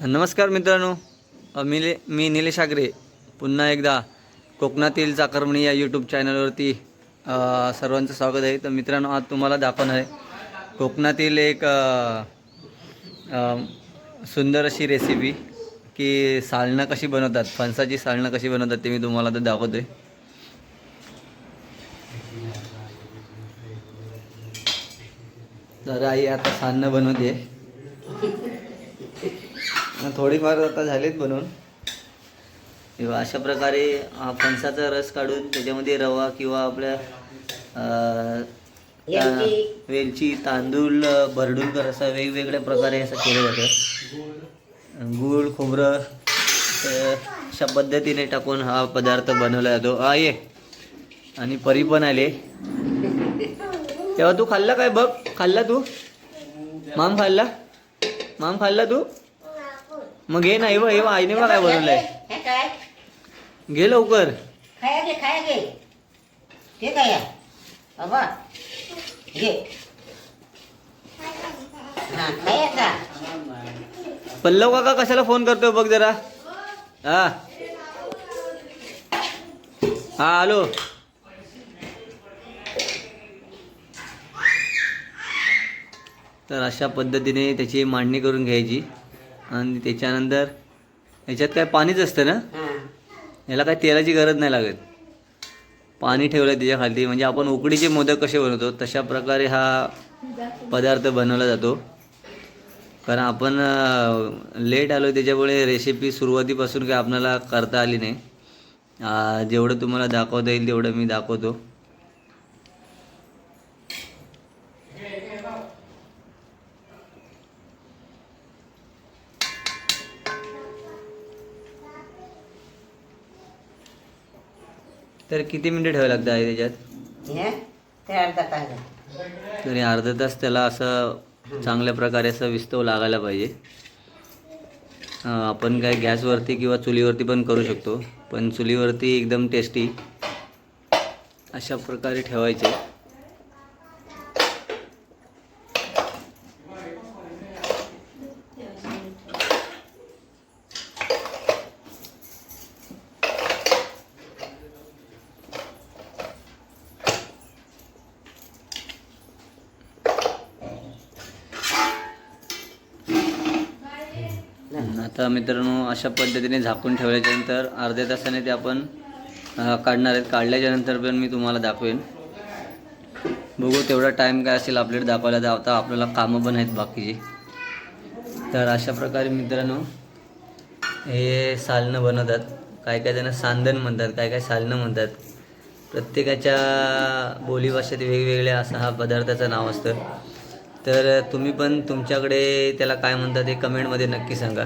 नमस्कार मित्रांनो. मी मी निलेश आगरे. पुन्हा एकदा कोकणातील चाकरमणी या यूट्यूब चॅनलवरती सर्वांचं स्वागत आहे. तर मित्रांनो आज तुम्हाला दाखवणार आहे कोकणातील एक सुंदर अशी रेसिपी की सालणं कशी बनवतात फणसाची सालणं कशी बनवतात ते मी तुम्हाला तर दाखवतो आहे तर आई आता सालणं बनवते थोडीफार आता झालीत बनवून. किंवा अशा प्रकारे हा फणसाचा रस काढून त्याच्यामध्ये रवा किंवा आपल्या वेलची. तांदूळ भरडून असं वेगवेगळ्या प्रकारे असं केलं जातं. गूळ खोबरं अशा पद्धतीने टाकून हा पदार्थ बनवला जातो. हा ये. आणि परी पण आले. तेव्हा तू खाल्ला काय? बघ खाल्ला तू? माम खाल्ला? माम खाल्ला तू? मग घे ना हे बघ हे बघ, आईने बघ काय बनवलंय हे काय? घे लवकर. खाया घे खाया घे. ते काय आहे? बाबा घे. हा खायचा पल्लव काका कशाला फोन करतोय बघ जरा. हा. हा आलो. तर अशा पद्धतीने त्याची मांडणी करून घ्यायची. आणि त्याच्यानंतर याच्यात काय पाणीच असतं ना? याला काय तेलाची गरज नाही लागत. पाणी ठेवलं त्याच्याखाली म्हणजे आपण उकडीचे मोदक कसे बनवतो तशा प्रकारे हा पदार्थ बनवला जातो. कारण आपण लेट आलो त्याच्यामुळे रेसिपी सुरुवातीपासून काही आपल्याला करता आली नाही. जेवढं तुम्हाला दाखवता येईल तेवढं मी दाखवतो. तर किती मिनटं ठेवावं लागतं आहे त्याच्यात? हे? ते अर्धा तास. आहे. तरी अर्धा तास त्याला असं चांगल्या प्रकारे असं विस्तव लागायला पाहिजे. अं, आपण काय गॅसवरती किंवा चुलीवरती पण करू शकतो. पण चुलीवरती एकदम टेस्टी अशा प्रकारे ठेवायचे. तर मित्रांनो अशा पद्धतीने झाकून ठेवल्याच्यानंतर अर्ध्या तासाने ते आपण काढणार आहेत. काढल्याच्यानंतर पण मी तुम्हाला दाखवेन. बघू तेवढा टाईम काय असेल आपल्याला दाखवायला. जावता आपल्याला कामं पण आहेत बाकीची. तर अशा प्रकारे मित्रांनो हे सालनं बनवतात. काय काय त्यांना सांदण म्हणतात काय काय सालनं म्हणतात. प्रत्येकाच्या बोलीभाषेत वेगवेगळ्या असा हा पदार्थाचं नाव असतं. तर तुम्ही पण तुमच्याकडे त्याला काय म्हणतात हे कमेंटमध्ये नक्की सांगा.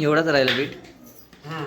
एवढाच राहिला पीठ हा.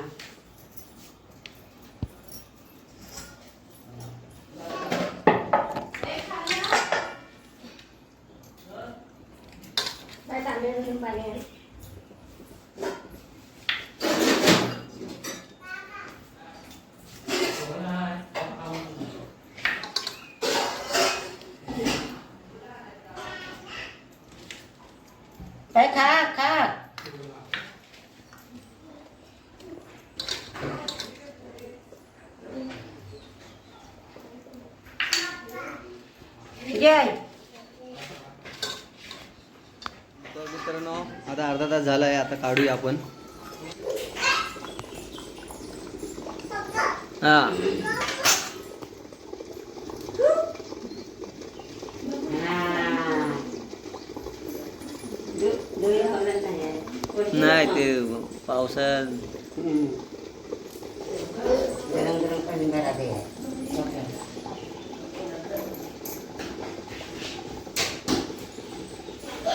तर मित्रांनो आता अर्धा तास झाला आहे आता काढूया आपण. हा. नाही ते पावसाळ्यात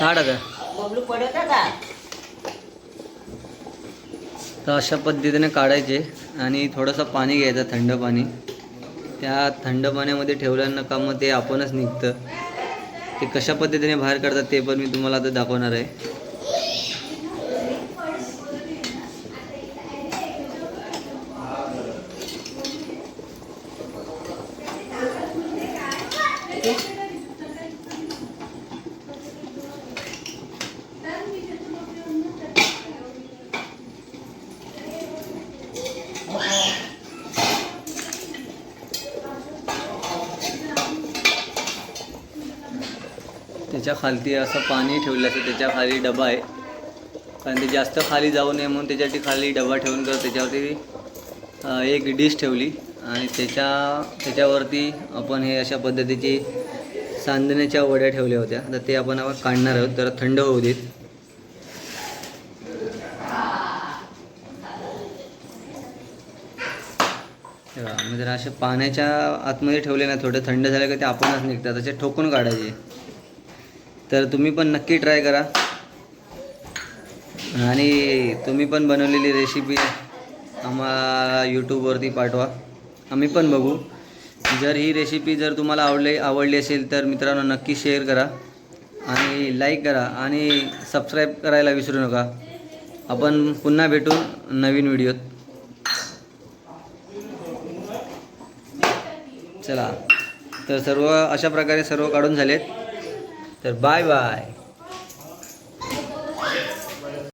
काढ आता बबलू पडत का? तर अशा पद्धतीने काढायचे आणि थोडंसं पाणी घ्यायचं थंड पाणी. त्या थंड पाण्यामध्ये ठेवल्यानं का मग ते आपणच निघतं. ते कशा पद्धतीने बाहेर काढतात ते पण मी तुम्हाला आता दाखवणार आहे. ओके त्याच्या खालती असं पाणी ठेवलं असं त्याच्याखाली डबा आहे. कारण ते जास्त खाली जाऊ नये म्हणून त्याच्यासाठी खाली डबा ठेवून तर त्याच्यावरती एक डिश ठेवली. आणि त्याच्या त्याच्यावरती आपण हे अशा पद्धतीची सांदण्याच्या वड्या ठेवल्या होत्या. तर ते आपण आपण काढणार आहोत. तर थंड होऊ देत. म्हणजे जर असे पाण्याच्या आतमध्ये ठेवले ना थोडे थंड झाले का ते आपणच निघतात. असे ठोकून काढायचे. तर तुम्ही पण नक्की ट्राय करा. आणि तुम्ही पण बनवलेली रेसिपी आम्हाला यूट्यूबवरती पाठवा. आम्ही पण बघू. जर ही रेसिपी जर तुम्हाला आवडली आवडली असेल तर मित्रांनो नक्की शेअर करा आणि लाईक करा आणि सबस्क्राईब करायला विसरू नका. आपण पुन्हा भेटू नवीन व्हिडिओत चला तर सर्व अशा प्रकारे सर्व काढून झालेत. तर बाय बाय